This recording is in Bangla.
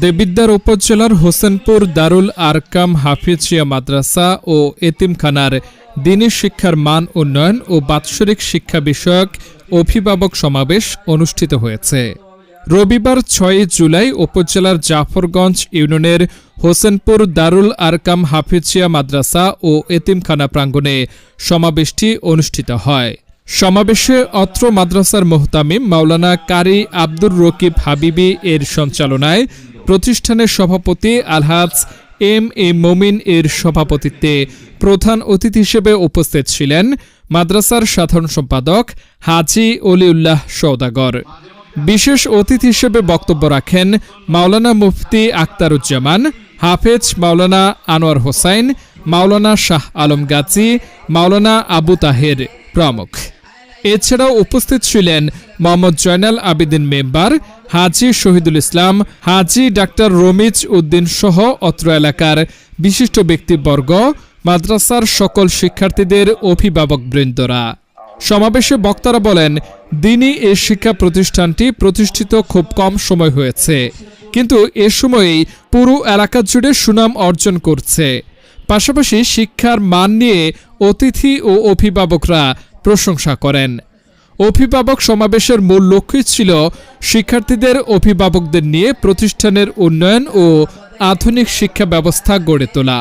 দেবিদ্বার উপজেলার হোসেনপুর দারুল আরকাম হাফিজিয়া মাদ্রাসা ও এতিমখানার দিনী শিক্ষার মান উন্নয়ন ও বাৎসরিক শিক্ষা বিষয়ক অভিভাবক সমাবেশ অনুষ্ঠিত হয়েছে। রবিবার ছয় জুলাই উপজেলার জাফরগঞ্জ ইউনিয়নের হোসেনপুর দারুল আরকাম হাফিজিয়া মাদ্রাসা ও এতিমখানা প্রাঙ্গণে সমাবেশটি অনুষ্ঠিত হয়। সমাবেশে অত্র মাদ্রাসার মোহতামিম মাওলানা কারি আব্দুর রকিব হাবিবি এর সঞ্চালনায় প্রতিষ্ঠানের সভাপতি আলহাজ এম এ মমিন এর সভাপতিত্বে প্রধান অতিথি হিসেবে উপস্থিত ছিলেন মাদ্রাসার সাধারণ সম্পাদক হাজি অলিউল্লাহ সৌদাগর বিশেষ অতিথি হিসেবে বক্তব্য রাখেন মাওলানা মুফতি আক্তারুজ্জামান হাফেজ মাওলানা আনোয়ার হোসাইন, মাওলানা শাহ আলম গাজী, মাওলানা আবু তাহের প্রমুখ। এছাড়াও উপস্থিত ছিলেন মোহাম্মদ জয়নাল আবেদিন মেম্বার, হাজি শহীদুল ইসলাম, হাজি ডাক্তার রমিজ উদ্দিন সহ অত্র এলাকার বিশিষ্ট ব্যক্তিবর্গ, মাদ্রাসার সকল শিক্ষার্থীদের অভিভাবক বৃন্দরা। সমাবেশে বক্তারা বলেন, দিনই এ শিক্ষা প্রতিষ্ঠানটি প্রতিষ্ঠিত খুব কম সময় হয়েছে। কিন্তু এ সময়েই পুরো এলাকা জুড়ে সুনাম অর্জন করছে। পাশাপাশি শিক্ষার মান নিয়ে অতিথি ও অভিভাবকরা প্রশংসা করেন। অভিভাবক সমাবেশের মূল লক্ষ্যই ছিল শিক্ষার্থীদের অভিভাবকদের নিয়ে প্রতিষ্ঠানের উন্নয়ন ও আধুনিক শিক্ষা ব্যবস্থা গড়ে তোলা।